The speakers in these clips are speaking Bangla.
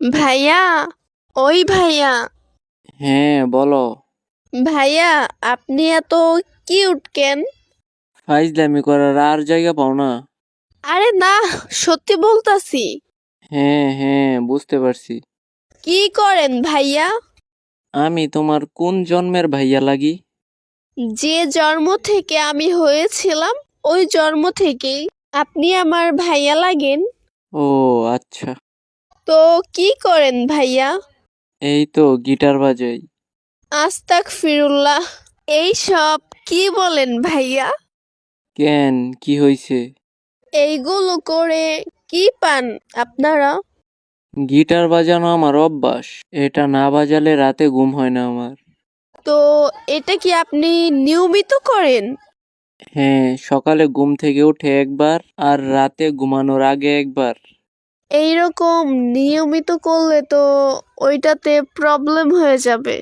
ভাইয়া ওই ভাইয়া। হ্যাঁ বলো। ভাইয়া আপনি এত কিউট কেন? ফাইজলামি করার আর জায়গা পাও না। আরে না সত্যি বলতাছি। হ্যাঁ হ্যাঁ বুঝতে পারছি। কি করেন ভাইয়া? আমি তোমার কোন জন্মের ভাইয়া লাগি? যে জন্ম থেকে আমি হয়েছিলাম ওই জন্ম থেকেই আপনি আমার ভাইয়া লাগেন। ও আচ্ছা। তো কি করেন ভাইয়া? এই তো গিটার বাজাই। আস্তাক ফিরুল্লাহ এই সব কি বলেন ভাইয়া? কেন? কি হইছে? এইগুলো করে কি পান আপনারা? গিটার বাজানো আমার অভ্যাস এটা না বাজালে রাতে ঘুম হয় না আমার। তো এটা কি আপনি নিয়মিত করেন? হ্যাঁ সকালে ঘুম থেকে উঠে একবার আর রাতে ঘুমানোর আগে একবার। এইরকম নিয়মিত করলে তো ওইটাতে প্রবলেম হয়ে যাবে।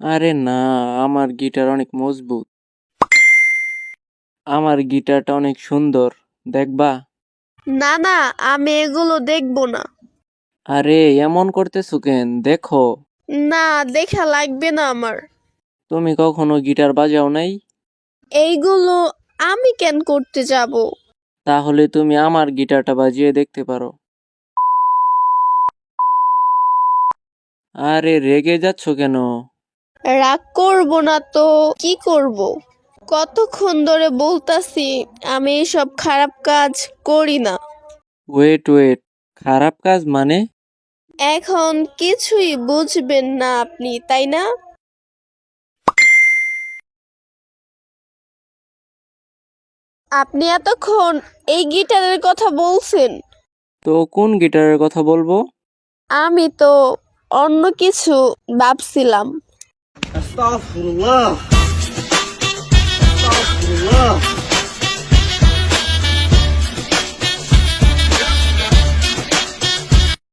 আরে না আমার গিটার অনেক মজবুত। আমার গিটারটা অনেক সুন্দর দেখবা? না না আমি এগুলো দেখব না। আরে এমন করতেছো কেন? দেখো। না দেখা লাগবে না আমার। তুমি কখনো গিটার বাজাও নাই? এইগুলো আমি কেন করতে যাব? তাহলে তুমি আমার গিটারটা বাজিয়ে দেখতে পারো। আরে রেগে যাচ্ছ কেন? রাগ করব না তো কি করব? কতক্ষণ ধরে বলতাছি আমি এসব খারাপ কাজ করি না। ওয়েট ওয়েট খারাপ কাজ মানে? এখন কিছুই বুঝবেন না আপনি তাই না? আপনি এতক্ষণ এই গিটারের কথা বলছেন। তো কোন গিটারের কথা বলব? আমি তো অন্য কিছু ভাবছিলাম।